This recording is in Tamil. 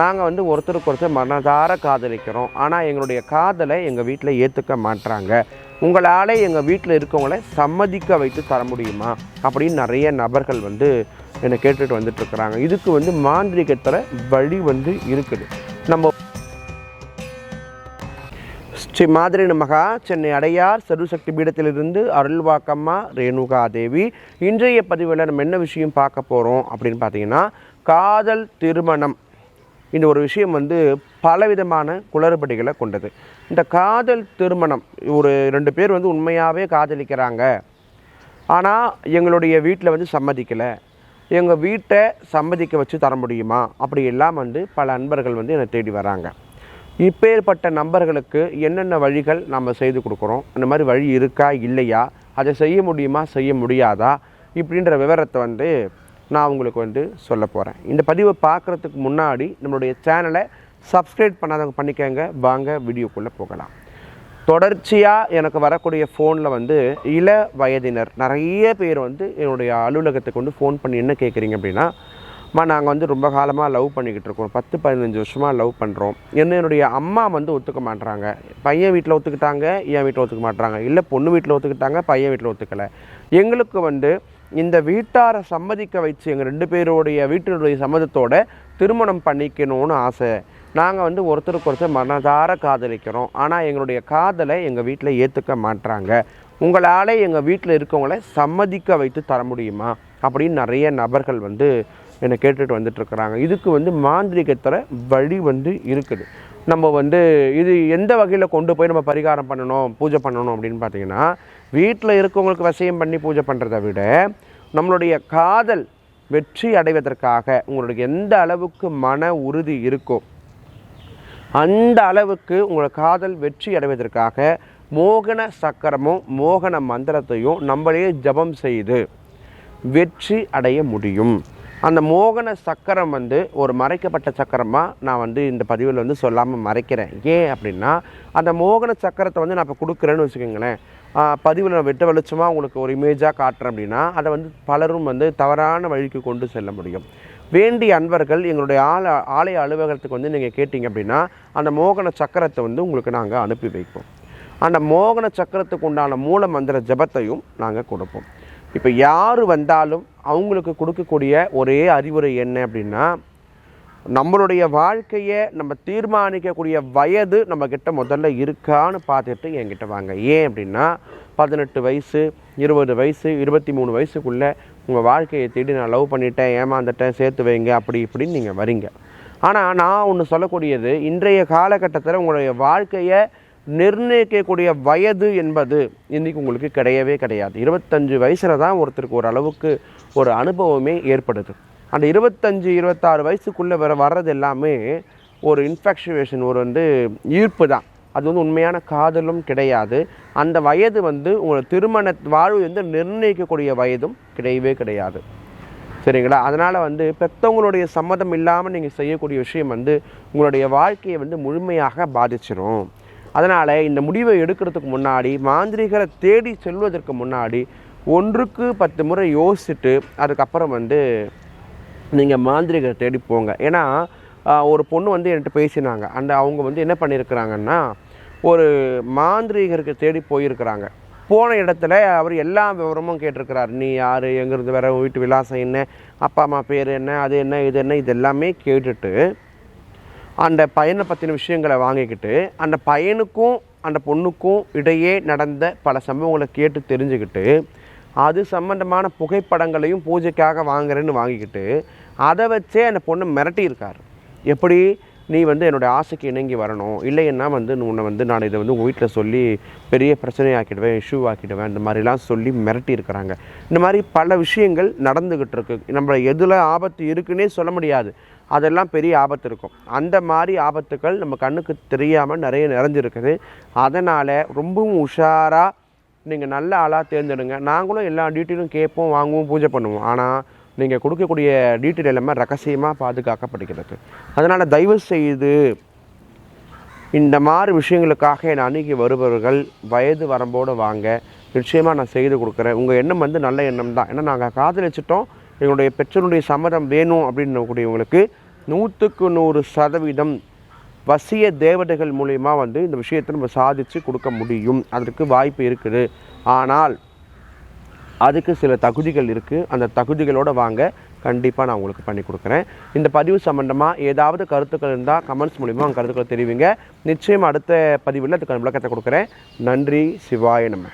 நாங்கள் வந்து ஒருத்தருக்கு ஒருத்தர் மனதார காதலிக்கிறோம். ஆனால் எங்களுடைய காதலை எங்கள் வீட்டில் ஏற்றுக்க மாட்றாங்க. உங்களால் எங்கள் வீட்டில் இருக்கவங்கள சம்மதிக்க வைத்து தர முடியுமா? அப்படின்னு நிறைய நபர்கள் வந்து என்னை கேட்டுட்டு வந்துட்டுருக்குறாங்க இதுக்கு வந்து மாந்திரிகத்தில் வழி வந்து இருக்குது. நம்ம ஸ்ரீ மாதிரி மகா சென்னை அடையார் சர்வசக்தி பீடத்திலிருந்து அருள்வாக்கம்மா ரேணுகா தேவி இன்றைய பதிவில் நம்ம என்ன விஷயம் பார்க்க போகிறோம் அப்படின்னு பார்த்தீங்கன்னா காதல் திருமணம். இந்த ஒரு விஷயம் வந்து பலவிதமான குளறுபடிகளை கொண்டது. இந்த காதல் திருமணம் ஒரு ரெண்டு பேர் வந்து உண்மையாகவே காதலிக்கிறாங்க. ஆனால் எங்களுடைய வீட்டில் வந்து சம்மதிக்கலை. எங்கள் வீட்டை சம்மதிக்க வச்சு தர முடியுமா? அப்படி எல்லாம் வந்து பல அன்பர்கள் வந்து என்னை தேடி வராங்க. இப்பேற்பட்ட நம்பர்களுக்கு என்னென்ன வழிகள் நம்ம செய்து கொடுக்குறோம்? அந்த மாதிரி வழி இருக்கா? இல்லையா? அதை செய்ய முடியுமா? செய்ய முடியாதா? இப்படின்ற விவரத்தை வந்து நான் உங்களுக்கு வந்து சொல்ல போகிறேன் இந்த பதிவை பார்க்குறதுக்கு முன்னாடி நம்மளுடைய சேனலை சப்ஸ்கிரைப் பண்ணாதவங்க பண்ணிக்கங்க. வாங்க வீடியோக்குள்ளே போகலாம். தொடர்ச்சியாக எனக்கு வரக்கூடிய ஃபோனில் வந்து இள வயதினர் நிறைய பேர் வந்து என்னுடைய அலுவலகத்துக்கு வந்து ஃபோன் பண்ணி என்ன கேட்குறீங்க அப்படின்னா அம்மா நாங்கள் வந்து ரொம்ப காலமாக லவ் பண்ணிக்கிட்டு இருக்கோம். பத்து பதினஞ்சு வருஷமாக லவ் பண்ணுறோம் என்ன என்னுடைய அம்மா வந்து ஒத்துக்க மாட்றாங்க. பையன் வீட்டில் ஒத்துக்கிட்டாங்க என் வீட்டில் ஒத்துக்க மாட்றாங்க. இல்லை பொண்ணு வீட்டில் ஒத்துக்கிட்டாங்க பையன் வீட்டில் ஒத்துக்கலை. எங்களுக்கு வந்து இந்த வீட்டாரை சம்மதிக்க வச்சு எங்கள் ரெண்டு பேருடைய வீட்டினுடைய சம்மதத்தோட திருமணம் பண்ணிக்கணும்னு ஆசை. நாங்கள் வந்து ஒருத்தருக்கு ஒருத்தர் மனதார காதலிக்கிறோம். ஆனால் எங்களுடைய காதலை எங்கள் வீட்டில் ஏற்றுக்க மாட்றாங்க. உங்களால் எங்கள் வீட்டில் இருக்கவங்கள சம்மதிக்க வைத்து தர முடியுமா? அப்படின்னு நிறைய நபர்கள் வந்து என்னை கேட்டுட்டு வந்துட்டுருக்குறாங்க. இதுக்கு வந்து மாந்திரிகத்தில் வழி வந்து இருக்குது. நம்ம வந்து இது எந்த வகையில் கொண்டு போய் நம்ம பரிகாரம் பண்ணணும் பூஜை பண்ணணும் அப்படின்னு பார்த்தீங்கன்னா வீட்டில் இருக்கவங்களுக்கு வசியம் பண்ணி பூஜை பண்ணுறதை விட நம்மளுடைய காதல் வெற்றி அடைவதற்காக உங்களுக்கு எந்த அளவுக்கு மன உறுதி இருக்கோ அந்த அளவுக்கு உங்களை காதல் வெற்றி அடைவதற்காக மோகன சக்கரமும் மோகன மந்திரத்தையும் நம்மளே ஜபம் செய்து வெற்றி அடைய முடியும். அந்த மோகன சக்கரம் வந்து ஒரு மறைக்கப்பட்ட சக்கரமாக நான் வந்து இந்த பதிவில் வந்து சொல்லாமல் மறைக்கிறேன். ஏன் அப்படின்னா அந்த மோகன சக்கரத்தை வந்து நான் இப்போ கொடுக்குறேன்னு வச்சுக்கோங்களேன். பதிவில் நான் வெட்ட வெளிச்சமாக உங்களுக்கு ஒரு இமேஜாக காட்டுறேன் அப்படின்னா அதை வந்து பலரும் வந்து தவறான வழிக்கு கொண்டு செல்ல முடியும். வேண்டிய அன்பர்கள் எங்களுடைய ஆல ஆலய அலுவலகத்துக்கு வந்து நீங்கள் கேட்டிங்க அப்படின்னா அந்த மோகன சக்கரத்தை வந்து உங்களுக்கு நாங்கள் அனுப்பி வைப்போம். அந்த மோகன சக்கரத்துக்கு உண்டான மூல மந்திர ஜபத்தையும் நாங்கள் கொடுப்போம். இப்போ யார் வந்தாலும் அவங்களுக்கு கொடுக்கக்கூடிய ஒரே அறிவுரை என்ன அப்படின்னா நம்மளுடைய வாழ்க்கையை நம்ம தீர்மானிக்கக்கூடிய வயது நம்மக்கிட்ட முதல்ல இருக்கான்னு பார்த்துட்டு என்கிட்ட வாங்க. ஏன் அப்படின்னா பதினெட்டு வயசு இருபது வயசு இருபத்தி மூணு வயசுக்குள்ளே உங்கள் வாழ்க்கையை தேடி நான் லவ் பண்ணிட்டேன் ஏமாந்துட்டேன் சேர்த்து வைங்க அப்படி இப்படின்னு நீங்கள் வரீங்க. ஆனால் நான் ஒன்று சொல்லக்கூடியது இன்றைய காலகட்டத்தில் உங்களுடைய வாழ்க்கையை நிர்ணயிக்கக்கூடிய வயது என்பது இன்றைக்கி உங்களுக்கு கிடையவே கிடையாது. இருபத்தஞ்சு வயசில் தான் ஒருத்தருக்கு ஓரளவுக்கு ஒரு அனுபவமே ஏற்படுது. அந்த இருபத்தஞ்சு இருபத்தாறு வயசுக்குள்ளே வர வர்றது எல்லாமே ஒரு இன்ஃபெக்சுவேஷன் ஒரு வந்து ஈர்ப்பு தான். அது வந்து உண்மையான காதலும் கிடையாது. அந்த வயது வந்து உங்களோட திருமண வாழ்வு வந்து நிர்ணயிக்கக்கூடிய வயதும் கிடையவே கிடையாது. சரிங்களா? அதனால் வந்து பெற்றவங்களுடைய சம்மதம் இல்லாமல் நீங்கள் செய்யக்கூடிய விஷயம் வந்து உங்களுடைய வாழ்க்கையை வந்து முழுமையாக பாதிச்சிடும் அதனால் இந்த முடிவை எடுக்கிறதுக்கு முன்னாடி மாந்திரிகரை தேடி செல்வதற்கு முன்னாடி ஒன்றுக்கு பத்து முறை யோசிச்சுட்டு அதுக்கப்புறம் வந்து நீங்கள் மாந்திரிகரை தேடி போங்க. ஏன்னா ஒரு பொண்ணு வந்து என்கிட்ட பேசினாங்க. அந்த அவங்க வந்து என்ன பண்ணியிருக்கிறாங்கன்னா ஒரு மாந்திரிகருக்கு தேடி போயிருக்கிறாங்க. போன இடத்துல அவர் எல்லா விவரமும் கேட்டிருக்கிறார். நீ யார் எங்கேருந்து வர வீட்டு விலாசம் என்ன அப்பா அம்மா பேர் என்ன அது என்ன இது என்ன இது எல்லாமே கேட்டுட்டு அந்த பையனை பற்றின விஷயங்களை வாங்கிக்கிட்டு அந்த பையனுக்கும் அந்த பொண்ணுக்கும் இடையே நடந்த பல சம்பவங்களை கேட்டு தெரிஞ்சுக்கிட்டு அது சம்பந்தமான புகைப்படங்களையும் பூஜைக்காக வாங்குறேன்னு வாங்கிக்கிட்டு அதை வச்சே அந்த பொண்ணை மிரட்டியிருக்கார் எப்படி? நீ வந்து என்னுடைய ஆசைக்கு இணங்கி வரணும். இல்லைன்னா வந்து உன்னை வந்து நான் இதை வந்து உங்கள் வீட்டில் சொல்லி பெரிய பிரச்சனையாக்கிடுவேன் இஷ்யூ ஆக்கிடுவேன் இந்த மாதிரிலாம் சொல்லி மிரட்டி இருக்கிறாங்க. இந்த மாதிரி பல விஷயங்கள் நடந்துக்கிட்டு இருக்கு. நம்மளை எதில் ஆபத்து இருக்குன்னே சொல்ல முடியாது. அதெல்லாம் பெரிய ஆபத்து இருக்கும். அந்த மாதிரி ஆபத்துக்கள் நம்ம கண்ணுக்கு தெரியாமல் நிறைய நிறைஞ்சிருக்குது. அதனால் ரொம்பவும் உஷாராக நீங்கள் நல்ல ஆளாக தேர்ந்தெடுங்க. நாங்களும் எல்லா டீட்டெயிலும் கேட்போம் வாங்குவோம் பூஜை பண்ணுவோம். ஆனால் நீங்கள் கொடுக்கக்கூடிய டீட்டெயில் எல்லாமே ரகசியமாக பாதுகாக்கப்படுகிறது. அதனால் தயவு செய்து இந்த மாதிரி விஷயங்களுக்காக என்னை அணுகி வருபவர்கள் வயது வரம்போடு வாங்க. நிச்சயமாக நான் செய்து கொடுக்குறேன். உங்கள் எண்ணம் வந்து நல்ல எண்ணம் தான். ஏன்னா நாங்கள் காதலிச்சிட்டோம். எங்களுடைய பெற்றோருடைய சம்மதம் வேணும் அப்படின்னு கூடியவங்களுக்கு நூற்றுக்கு நூறு சதவீதம் வசிய தேவதைகள் மூலயமா வந்து இந்த விஷயத்தை நம்ம சாதித்து கொடுக்க முடியும். அதற்கு வாய்ப்பு இருக்குது. ஆனால் அதுக்கு சில தகுதிகள் இருக்குது அந்த தகுதிகளோடு வாங்க கண்டிப்பாக நான் உங்களுக்கு பண்ணி கொடுக்குறேன். இந்த பதிவு சம்மந்தமாக ஏதாவது கருத்துக்கள் இருந்தால் கமெண்ட்ஸ் மூலிமா உங்கள் கருத்துக்களை தெரிவிங்க. நிச்சயம் அடுத்த பதிவில் அதுக்கான விளக்கத்தை கொடுக்குறேன். நன்றி. சிவாய நம்ம